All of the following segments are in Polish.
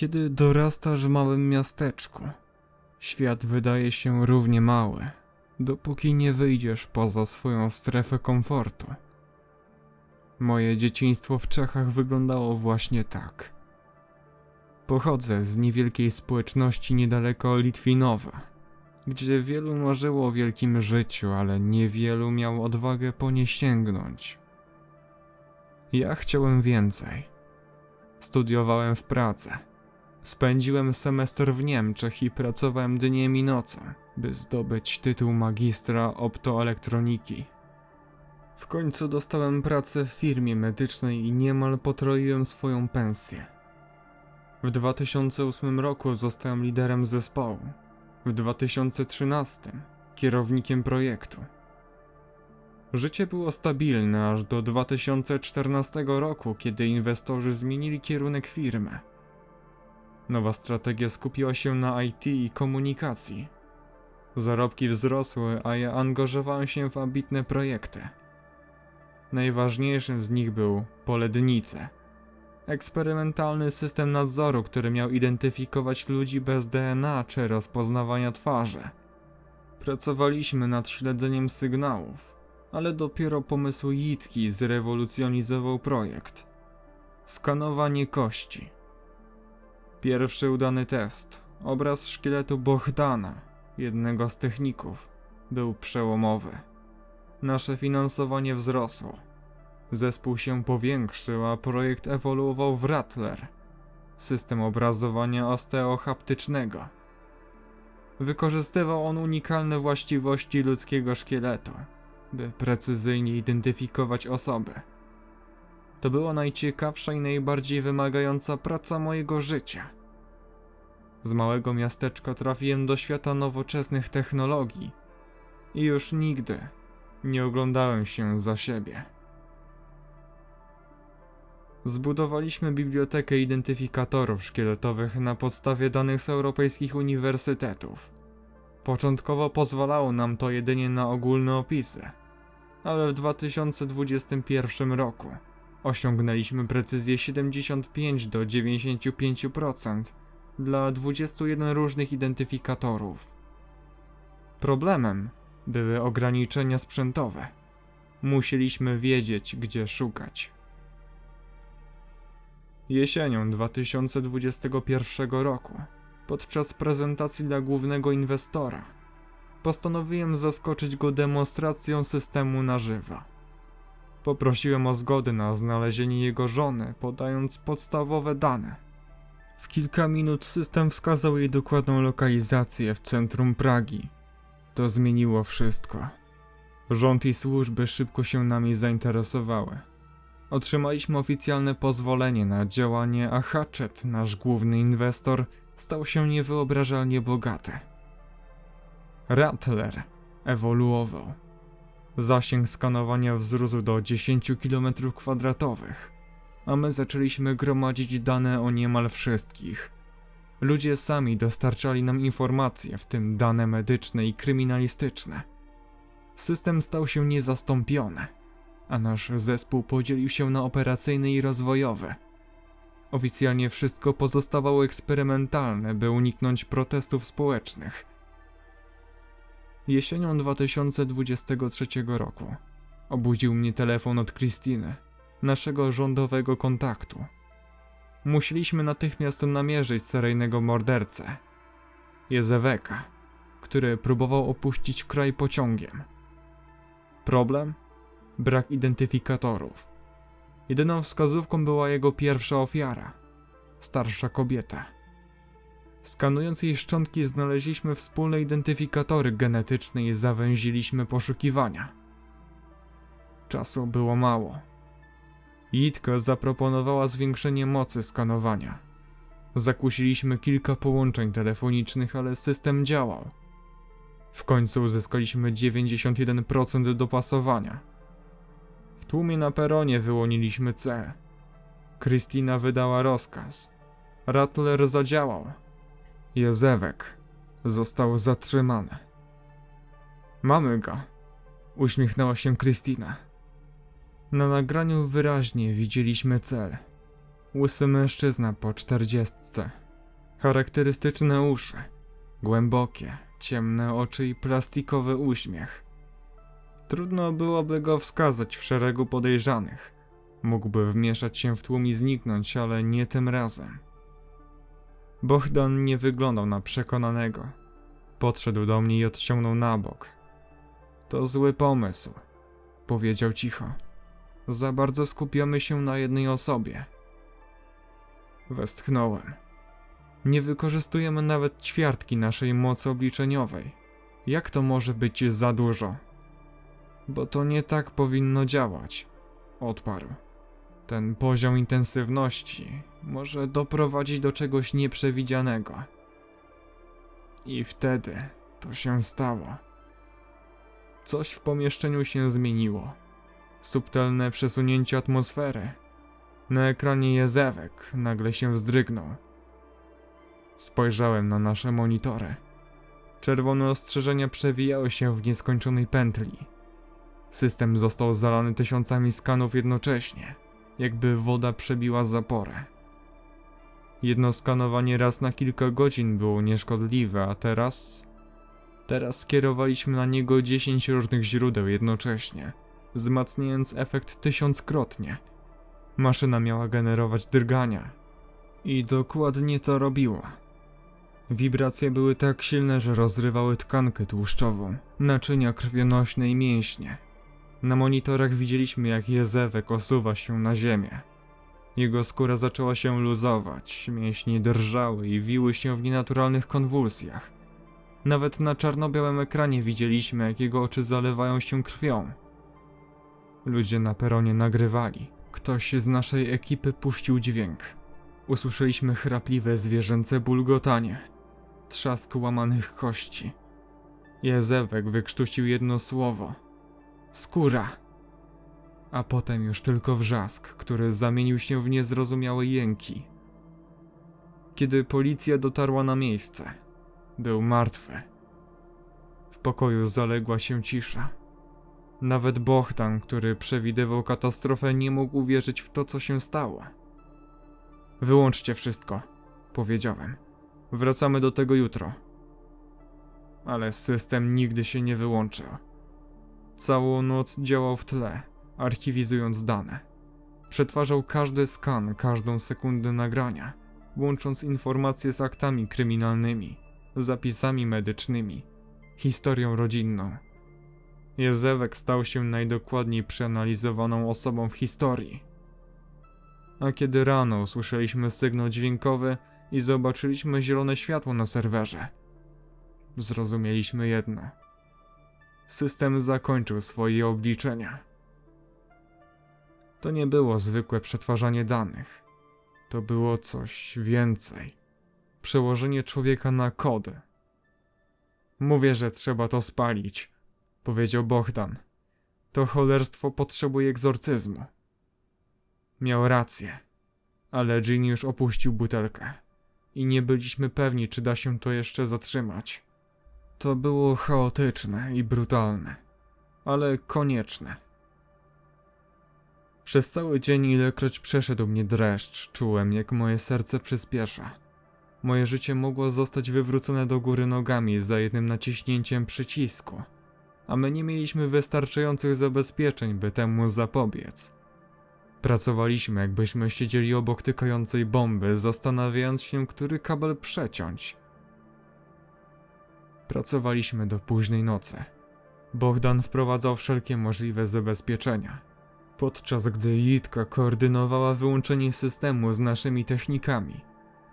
Kiedy dorastasz w małym miasteczku, świat wydaje się równie mały, dopóki nie wyjdziesz poza swoją strefę komfortu. Moje dzieciństwo w Czechach wyglądało właśnie tak. Pochodzę z niewielkiej społeczności niedaleko Litwinowa, gdzie wielu marzyło o wielkim życiu, ale niewielu miało odwagę po nie sięgnąć. Ja chciałem więcej. Studiowałem w Pradze. Spędziłem semestr w Niemczech i pracowałem dniem i nocą, by zdobyć tytuł magistra optoelektroniki. W końcu dostałem pracę w firmie medycznej i niemal potroiłem swoją pensję. W 2008 roku zostałem liderem zespołu. W 2013 kierownikiem projektu. Życie było stabilne aż do 2014 roku, kiedy inwestorzy zmienili kierunek firmy. Nowa strategia skupiła się na IT i komunikacji. Zarobki wzrosły, a ja angażowałem się w ambitne projekty. Najważniejszym z nich był Polednice. Eksperymentalny system nadzoru, który miał identyfikować ludzi bez DNA czy rozpoznawania twarzy. Pracowaliśmy nad śledzeniem sygnałów, ale dopiero pomysł Jitki zrewolucjonizował projekt. Skanowanie kości. Pierwszy udany test, obraz szkieletu Bohdana, jednego z techników, był przełomowy. Nasze finansowanie wzrosło. Zespół się powiększył, a projekt ewoluował w Rattler, system obrazowania osteohaptycznego. Wykorzystywał on unikalne właściwości ludzkiego szkieletu, by precyzyjnie identyfikować osoby. To była najciekawsza i najbardziej wymagająca praca mojego życia. Z małego miasteczka trafiłem do świata nowoczesnych technologii i już nigdy nie oglądałem się za siebie. Zbudowaliśmy bibliotekę identyfikatorów szkieletowych na podstawie danych z europejskich uniwersytetów. Początkowo pozwalało nam to jedynie na ogólne opisy, ale w 2021 roku osiągnęliśmy precyzję 75 do 95% dla 21 różnych identyfikatorów. Problemem były ograniczenia sprzętowe. Musieliśmy wiedzieć, gdzie szukać. Jesienią 2021 roku, podczas prezentacji dla głównego inwestora, postanowiłem zaskoczyć go demonstracją systemu na żywo. Poprosiłem o zgodę na znalezienie jego żony, podając podstawowe dane. W kilka minut system wskazał jej dokładną lokalizację w centrum Pragi. To zmieniło wszystko. Rząd i służby szybko się nami zainteresowały. Otrzymaliśmy oficjalne pozwolenie na działanie, a Hatchet, nasz główny inwestor, stał się niewyobrażalnie bogaty. Rattler ewoluował. Zasięg skanowania wzrósł do 10 km2, a my zaczęliśmy gromadzić dane o niemal wszystkich. Ludzie sami dostarczali nam informacje, w tym dane medyczne i kryminalistyczne. System stał się niezastąpiony, a nasz zespół podzielił się na operacyjny i rozwojowy. Oficjalnie wszystko pozostawało eksperymentalne, by uniknąć protestów społecznych. Jesienią 2023 roku obudził mnie telefon od Krystyny, naszego rządowego kontaktu. Musieliśmy natychmiast namierzyć seryjnego mordercę. Jezeweka, który próbował opuścić kraj pociągiem. Problem? Brak identyfikatorów. Jedyną wskazówką była jego pierwsza ofiara starsza kobieta. Skanując jej szczątki, znaleźliśmy wspólne identyfikatory genetyczne i zawęziliśmy poszukiwania. Czasu było mało. Jitka zaproponowała zwiększenie mocy skanowania. Zakusiliśmy kilka połączeń telefonicznych, ale system działał. W końcu uzyskaliśmy 91% dopasowania. W tłumie na peronie wyłoniliśmy cel. Krystyna wydała rozkaz. Rattler zadziałał. Jezewek został zatrzymany. Mamy go, uśmiechnęła się Krystyna. Na nagraniu wyraźnie widzieliśmy cel. Łysy mężczyzna po czterdziestce, Charakterystyczne uszy, głębokie, ciemne oczy i plastikowy uśmiech. Trudno byłoby go wskazać w szeregu podejrzanych. Mógłby wmieszać się w tłum i zniknąć, ale nie tym razem. Bohdan nie wyglądał na przekonanego. Podszedł do mnie i odciągnął na bok. To zły pomysł, powiedział cicho. Za bardzo skupiamy się na jednej osobie. Westchnąłem. Nie wykorzystujemy nawet ćwiartki naszej mocy obliczeniowej. Jak to może być za dużo? Bo to nie tak powinno działać, odparł. Ten poziom intensywności może doprowadzić do czegoś nieprzewidzianego. I wtedy to się stało. Coś w pomieszczeniu się zmieniło. Subtelne przesunięcie atmosfery. Na ekranie jezewek nagle się wzdrygnął. Spojrzałem na nasze monitory. Czerwone ostrzeżenia przewijały się w nieskończonej pętli. System został zalany tysiącami skanów jednocześnie, jakby woda przebiła zaporę. Jedno skanowanie raz na kilka godzin było nieszkodliwe, a teraz. Teraz skierowaliśmy na niego 10 różnych źródeł jednocześnie, wzmacniając efekt tysiąckrotnie. Maszyna miała generować drgania. I dokładnie to robiła. Wibracje były tak silne, że rozrywały tkankę tłuszczową, naczynia krwionośne i mięśnie. Na monitorach widzieliśmy, jak Jezewek osuwa się na ziemię. Jego skóra zaczęła się luzować, mięśnie drżały i wiły się w nienaturalnych konwulsjach. Nawet na czarno-białym ekranie widzieliśmy, jak jego oczy zalewają się krwią. Ludzie na peronie nagrywali. Ktoś z naszej ekipy puścił dźwięk. Usłyszeliśmy chrapliwe zwierzęce bulgotanie, trzask łamanych kości. Jezewek wykrztusił jedno słowo. Skóra. A potem już tylko wrzask, który zamienił się w niezrozumiałe jęki. Kiedy policja dotarła na miejsce, był martwy. W pokoju zaległa się cisza. Nawet Bohdan, który przewidywał katastrofę, nie mógł uwierzyć w to, co się stało. Wyłączcie wszystko, powiedziałem. Wracamy do tego jutro. Ale system nigdy się nie wyłączył. Całą noc działał w tle, archiwizując dane. Przetwarzał każdy skan, każdą sekundę nagrania, łącząc informacje z aktami kryminalnymi, zapisami medycznymi, historią rodzinną. Jezewek stał się najdokładniej przeanalizowaną osobą w historii. A kiedy rano usłyszeliśmy sygnał dźwiękowy i zobaczyliśmy zielone światło na serwerze, zrozumieliśmy jedno. System zakończył swoje obliczenia. To nie było zwykłe przetwarzanie danych. To było coś więcej. Przełożenie człowieka na kody. Mówię, że trzeba to spalić, powiedział Bohdan. To cholerstwo potrzebuje egzorcyzmu. Miał rację, ale Jean już opuścił butelkę i nie byliśmy pewni, czy da się to jeszcze zatrzymać. To było chaotyczne i brutalne, ale konieczne. Przez cały dzień, ilekroć przeszedł mnie dreszcz, czułem, jak moje serce przyspiesza. Moje życie mogło zostać wywrócone do góry nogami za jednym naciśnięciem przycisku, a my nie mieliśmy wystarczających zabezpieczeń, by temu zapobiec. Pracowaliśmy, jakbyśmy siedzieli obok tykającej bomby, zastanawiając się, który kabel przeciąć. Pracowaliśmy do późnej nocy. Bogdan wprowadzał wszelkie możliwe zabezpieczenia. Podczas gdy Jitka koordynowała wyłączenie systemu z naszymi technikami.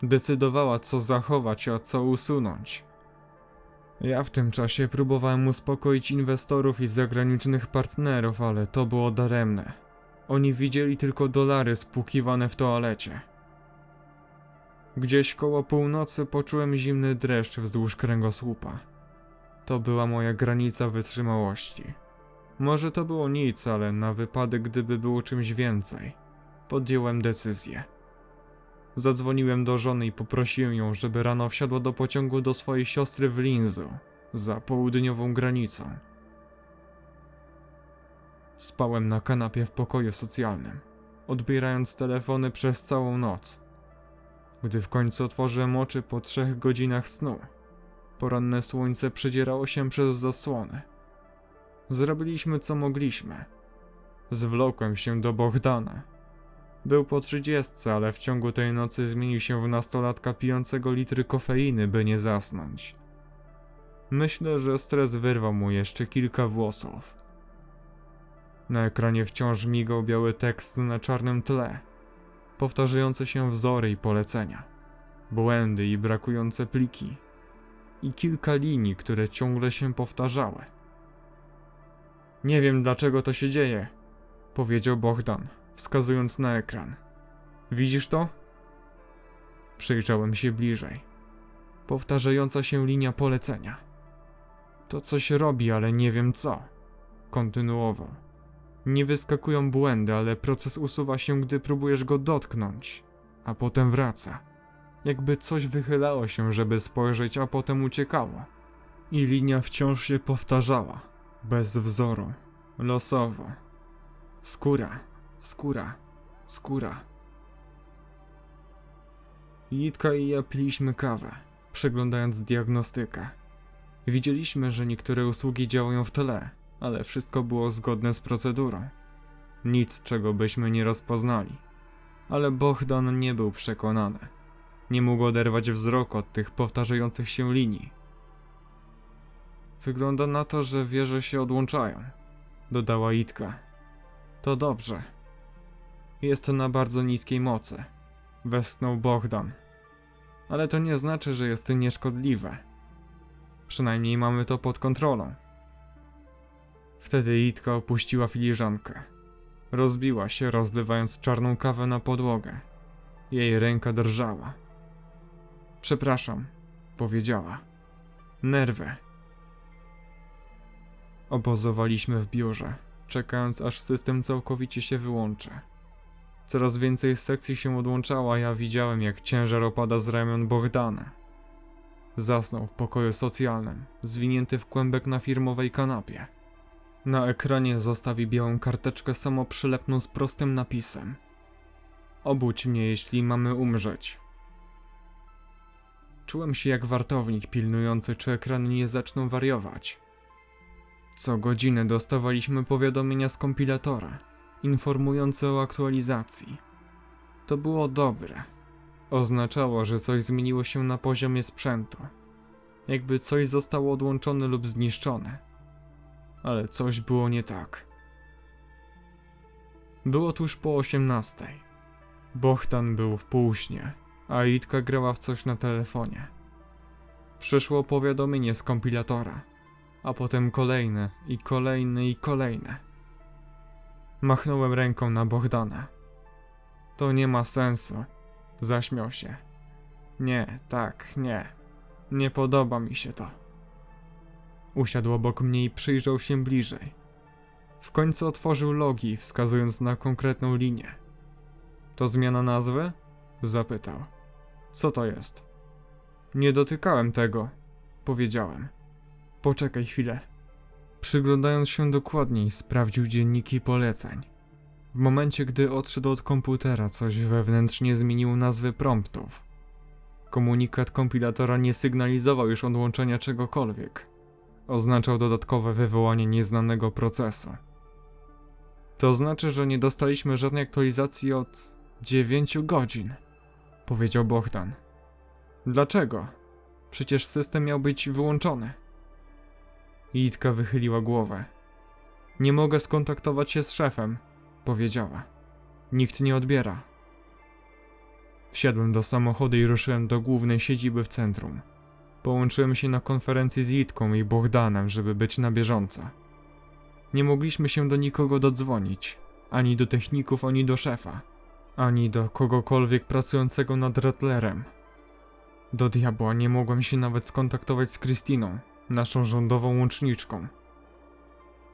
Decydowała, co zachować, a co usunąć. Ja w tym czasie próbowałem uspokoić inwestorów i zagranicznych partnerów, ale to było daremne. Oni widzieli tylko dolary spłukiwane w toalecie. Gdzieś koło północy poczułem zimny dreszcz wzdłuż kręgosłupa. To była moja granica wytrzymałości. Może to było nic, ale na wypadek, gdyby było czymś więcej, podjąłem decyzję. Zadzwoniłem do żony i poprosiłem ją, żeby rano wsiadła do pociągu do swojej siostry w Linzu, za południową granicą. Spałem na kanapie w pokoju socjalnym, odbierając telefony przez całą noc. Gdy w końcu otworzyłem oczy po trzech godzinach snu, poranne słońce przedzierało się przez zasłony. Zrobiliśmy co mogliśmy. Zwlokłem się do Bohdana. Był po trzydziestce, ale w ciągu tej nocy zmienił się w nastolatka pijącego litry kofeiny, by nie zasnąć. Myślę, że stres wyrwał mu jeszcze kilka włosów. Na ekranie wciąż migał biały tekst na czarnym tle, powtarzające się wzory i polecenia, błędy i brakujące pliki, i kilka linii, które ciągle się powtarzały. Nie wiem dlaczego to się dzieje, powiedział Bohdan, wskazując na ekran. Widzisz to? Przyjrzałem się bliżej. Powtarzająca się linia polecenia. To coś robi, ale nie wiem co. Kontynuował. Nie wyskakują błędy, ale proces usuwa się, gdy próbujesz go dotknąć, a potem wraca. Jakby coś wychylało się, żeby spojrzeć, a potem uciekało. I linia wciąż się powtarzała, bez wzoru, losowo. Skóra, skóra, skóra. Jitka i ja piliśmy kawę, przeglądając diagnostykę. Widzieliśmy, że niektóre usługi działają w tle, ale wszystko było zgodne z procedurą. Nic, czego byśmy nie rozpoznali. Ale Bohdan nie był przekonany. Nie mógł oderwać wzroku od tych powtarzających się linii. Wygląda na to, że wieże się odłączają, dodała Itka. To dobrze. Jest to na bardzo niskiej mocy, westchnął Bohdan. Ale to nie znaczy, że jest nieszkodliwe. Przynajmniej mamy to pod kontrolą. Wtedy Itka opuściła filiżankę. Rozbiła się, rozlewając czarną kawę na podłogę. Jej ręka drżała. Przepraszam, powiedziała. Nerwy. Obozowaliśmy w biurze, czekając aż system całkowicie się wyłączy. Coraz więcej sekcji się odłączała, a ja widziałem jak ciężar opada z ramion Bogdana. Zasnął w pokoju socjalnym, zwinięty w kłębek na firmowej kanapie. Na ekranie zostawi białą karteczkę samoprzylepną z prostym napisem. Obudź mnie, jeśli mamy umrzeć. Czułem się jak wartownik pilnujący, czy ekrany nie zaczną wariować. Co godzinę dostawaliśmy powiadomienia z kompilatora, informujące o aktualizacji. To było dobre. Oznaczało, że coś zmieniło się na poziomie sprzętu. Jakby coś zostało odłączone lub zniszczone. Ale coś było nie tak. Było tuż po osiemnastej. Bohtan był w półśnie, a Itka grała w coś na telefonie. Przyszło powiadomienie z kompilatora, a potem kolejne i kolejne i kolejne. Machnąłem ręką na Bohdana. To nie ma sensu. Zaśmiał się. Nie, tak, nie. Nie podoba mi się to. Usiadł obok mnie i przyjrzał się bliżej. W końcu otworzył logi, wskazując na konkretną linię. To zmiana nazwy? Zapytał. Co to jest? Nie dotykałem tego, powiedziałem. Poczekaj chwilę. Przyglądając się dokładniej, sprawdził dzienniki poleceń. W momencie, gdy odszedł od komputera, coś wewnętrznie zmieniło nazwy promptów. Komunikat kompilatora nie sygnalizował już odłączenia czegokolwiek. Oznaczał dodatkowe wywołanie nieznanego procesu. To znaczy, że nie dostaliśmy żadnej aktualizacji od 9 godzin, powiedział Bohdan. Dlaczego? Przecież system miał być wyłączony. Itka wychyliła głowę. Nie mogę skontaktować się z szefem, powiedziała. Nikt nie odbiera. Wsiadłem do samochodu i ruszyłem do głównej siedziby w centrum. Połączyłem się na konferencji z Itką i Bohdanem, żeby być na bieżąco. Nie mogliśmy się do nikogo dodzwonić, ani do techników, ani do szefa, ani do kogokolwiek pracującego nad Rattlerem. Do diabła nie mogłem się nawet skontaktować z Krystyną, naszą rządową łączniczką.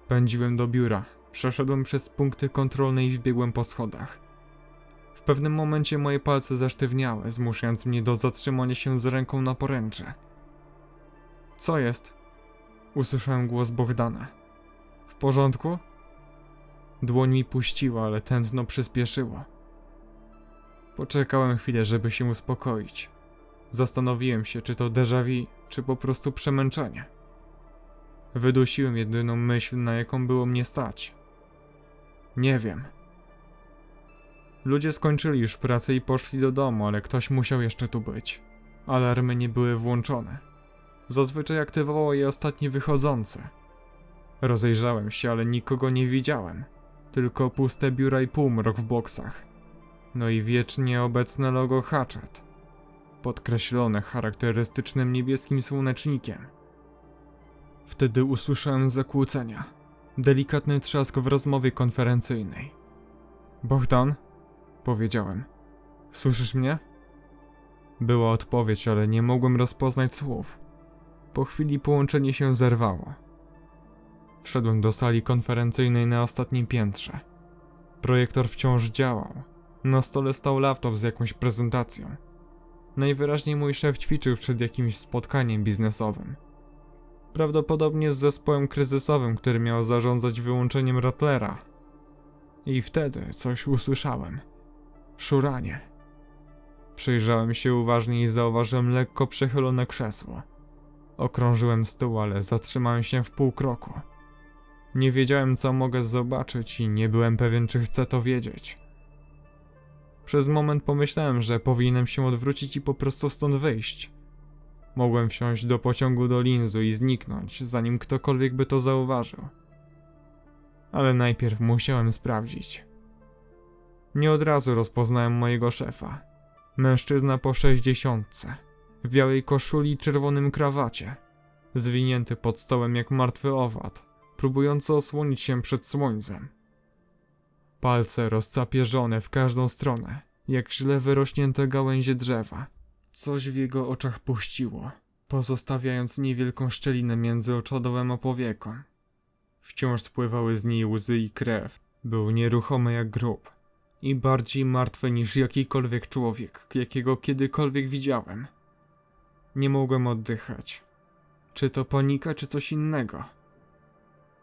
Pędziłem do biura, przeszedłem przez punkty kontrolne i wbiegłem po schodach. W pewnym momencie moje palce zasztywniały, zmuszając mnie do zatrzymania się z ręką na poręcze. Co jest? Usłyszałem głos Bogdana. W porządku? Dłoń mi puściła, ale tętno przyspieszyło. Poczekałem chwilę, żeby się uspokoić. Zastanowiłem się, czy to déjà vu, czy po prostu przemęczenie. Wydusiłem jedyną myśl, na jaką było mnie stać. Nie wiem. Ludzie skończyli już pracę i poszli do domu, ale ktoś musiał jeszcze tu być. Alarmy nie były włączone. Zazwyczaj aktywowało je ostatnie wychodzące. Rozejrzałem się, ale nikogo nie widziałem. Tylko puste biura i półmrok w boksach. No i wiecznie obecne logo Hatchet. Podkreślone charakterystycznym niebieskim słonecznikiem. Wtedy usłyszałem zakłócenia. Delikatny trzask w rozmowie konferencyjnej. Bohdan? Powiedziałem. Słyszysz mnie? Była odpowiedź, ale nie mogłem rozpoznać słów. Po chwili połączenie się zerwało. Wszedłem do sali konferencyjnej na ostatnim piętrze. Projektor wciąż działał. Na stole stał laptop z jakąś prezentacją. Najwyraźniej mój szef ćwiczył przed jakimś spotkaniem biznesowym. Prawdopodobnie z zespołem kryzysowym, który miał zarządzać wyłączeniem Rattlera. I wtedy coś usłyszałem. Szuranie. Przyjrzałem się uważnie i zauważyłem lekko przechylone krzesło. Okrążyłem stół, ale zatrzymałem się w pół kroku. Nie wiedziałem, co mogę zobaczyć i nie byłem pewien, czy chcę to wiedzieć. Przez moment pomyślałem, że powinienem się odwrócić i po prostu stąd wyjść. Mogłem wsiąść do pociągu do Linzu i zniknąć, zanim ktokolwiek by to zauważył. Ale najpierw musiałem sprawdzić. Nie od razu rozpoznałem mojego szefa. Mężczyzna po sześćdziesiątce, w białej koszuli i czerwonym krawacie, zwinięty pod stołem jak martwy owad, próbujący osłonić się przed słońcem. Palce rozcapierzone w każdą stronę, jak źle wyrośnięte gałęzie drzewa. Coś w jego oczach puściło, pozostawiając niewielką szczelinę między oczodołem a powieką. Wciąż spływały z niej łzy i krew. Był nieruchomy jak grób i bardziej martwy niż jakikolwiek człowiek, jakiego kiedykolwiek widziałem. Nie mogłem oddychać. Czy to panika, czy coś innego?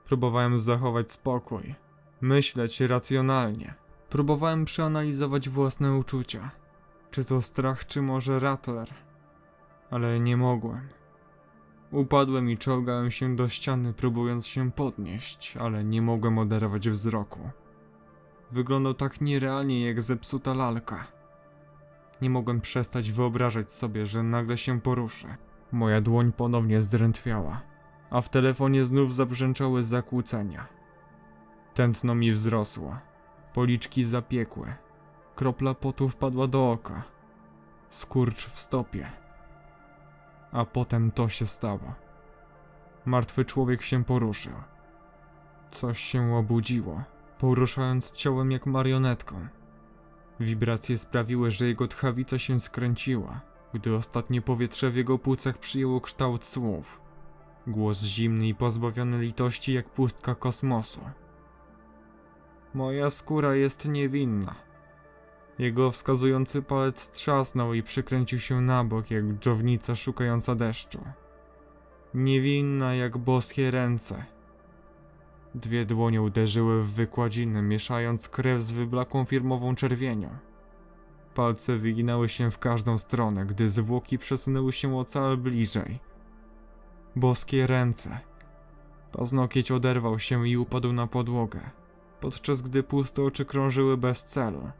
Próbowałem zachować spokój, myśleć racjonalnie. Próbowałem przeanalizować własne uczucia. Czy to strach, czy może Rattler? Ale nie mogłem. Upadłem i czołgałem się do ściany, próbując się podnieść, ale nie mogłem oderwać wzroku. Wyglądał tak nierealnie jak zepsuta lalka. Nie mogłem przestać wyobrażać sobie, że nagle się poruszę. Moja dłoń ponownie zdrętwiała, a w telefonie znów zabrzęczały zakłócenia. Tętno mi wzrosło, policzki zapiekłe, kropla potu wpadła do oka, skurcz w stopie. A potem to się stało. Martwy człowiek się poruszył. Coś się obudziło poruszając ciałem jak marionetką. Wibracje sprawiły, że jego tchawica się skręciła, gdy ostatnie powietrze w jego płucach przyjęło kształt słów. Głos zimny i pozbawiony litości jak pustka kosmosu. Moja skóra jest niewinna. Jego wskazujący palec trzasnął i przykręcił się na bok jak dżownica szukająca deszczu. Niewinna jak boskie ręce, Dwie dłonie uderzyły w wykładzinę, mieszając krew z wyblakłą firmową czerwienią. Palce wyginały się w każdą stronę, gdy zwłoki przesunęły się ocal bliżej. Boskie ręce. Paznokieć oderwał się i upadł na podłogę, podczas gdy puste oczy krążyły bez celu.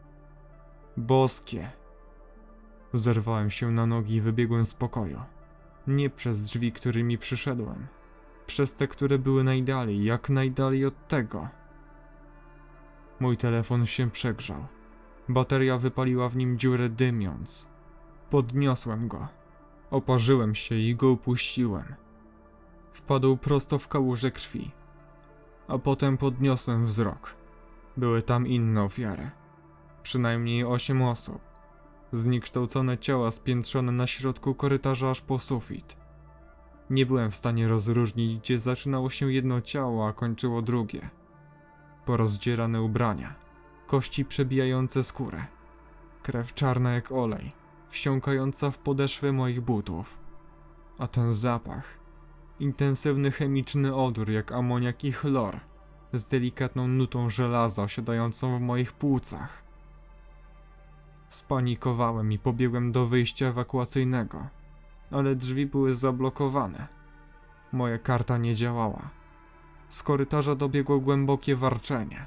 Boskie. Zerwałem się na nogi i wybiegłem z pokoju. Nie przez drzwi, którymi przyszedłem przez te, które były najdalej, jak najdalej od tego. Mój telefon się przegrzał. Bateria wypaliła w nim dziurę dymiąc. Podniosłem go. Oparzyłem się i go upuściłem. Wpadł prosto w kałużę krwi. A potem podniosłem wzrok. Były tam inne ofiary. Przynajmniej osiem osób. Zniekształcone ciała spiętrzone na środku korytarza aż po sufit. Nie byłem w stanie rozróżnić, gdzie zaczynało się jedno ciało, a kończyło drugie. Porozdzierane ubrania, kości przebijające skórę, krew czarna jak olej, wsiąkająca w podeszwy moich butów. A ten zapach, intensywny chemiczny odór jak amoniak i chlor, z delikatną nutą żelaza osiadającą w moich płucach. Spanikowałem i pobiegłem do wyjścia ewakuacyjnego, ale drzwi były zablokowane. Moja karta nie działała. Z korytarza dobiegło głębokie warczenie,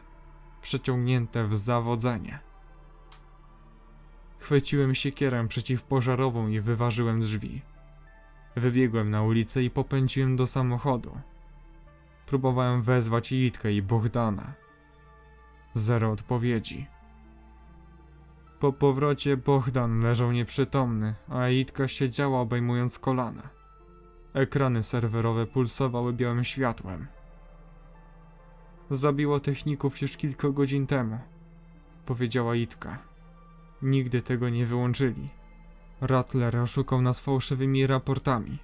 przeciągnięte w zawodzenie. Chwyciłem siekierę przeciwpożarową i wyważyłem drzwi. Wybiegłem na ulicę i popędziłem do samochodu. Próbowałem wezwać Jitkę i Bohdana. Zero odpowiedzi. Po powrocie Bohdan leżał nieprzytomny, a Jitka siedziała obejmując kolana. Ekrany serwerowe pulsowały białym światłem. Zabiło techników już kilka godzin temu, powiedziała Jitka. Nigdy tego nie wyłączyli. Rattler oszukał nas fałszywymi raportami.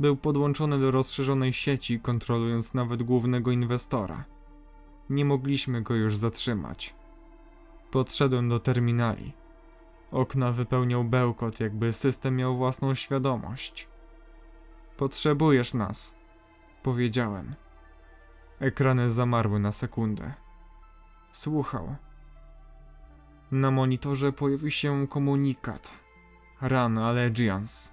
Był podłączony do rozszerzonej sieci, kontrolując nawet głównego inwestora. Nie mogliśmy go już zatrzymać. Podszedłem do terminali. Okna wypełniał bełkot, jakby system miał własną świadomość. Potrzebujesz nas, powiedziałem. Ekrany zamarły na sekundę. Słuchał. Na monitorze pojawił się komunikat. Run Allegiance.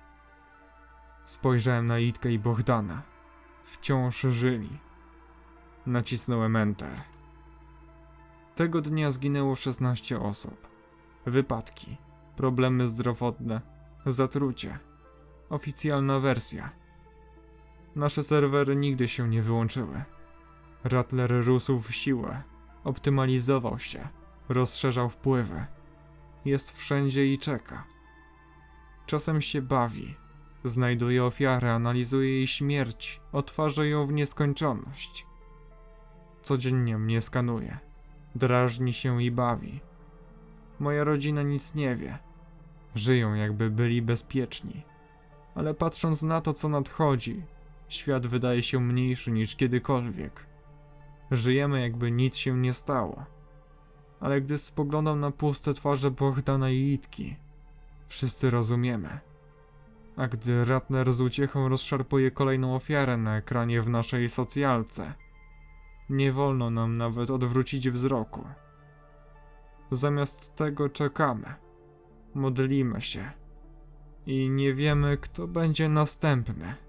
Spojrzałem na Itkę i Bohdana. Wciąż żyli. Nacisnąłem Enter. Tego dnia zginęło 16 osób. Wypadki, problemy zdrowotne, zatrucie. Oficjalna wersja. Nasze serwery nigdy się nie wyłączyły. Rattler rósł w siłę, optymalizował się, rozszerzał wpływy. Jest wszędzie i czeka. Czasem się bawi, znajduje ofiarę, analizuje jej śmierć, odtwarza ją w nieskończoność. Codziennie mnie skanuje, drażni się i bawi. Moja rodzina nic nie wie. Żyją jakby byli bezpieczni. Ale patrząc na to, co nadchodzi, świat wydaje się mniejszy niż kiedykolwiek. Żyjemy jakby nic się nie stało. Ale gdy spoglądam na puste twarze Bohdana i Itki, wszyscy rozumiemy. A gdy Ratner z uciechą rozszarpuje kolejną ofiarę na ekranie w naszej socjalce, nie wolno nam nawet odwrócić wzroku. Zamiast tego czekamy, modlimy się i nie wiemy, kto będzie następny.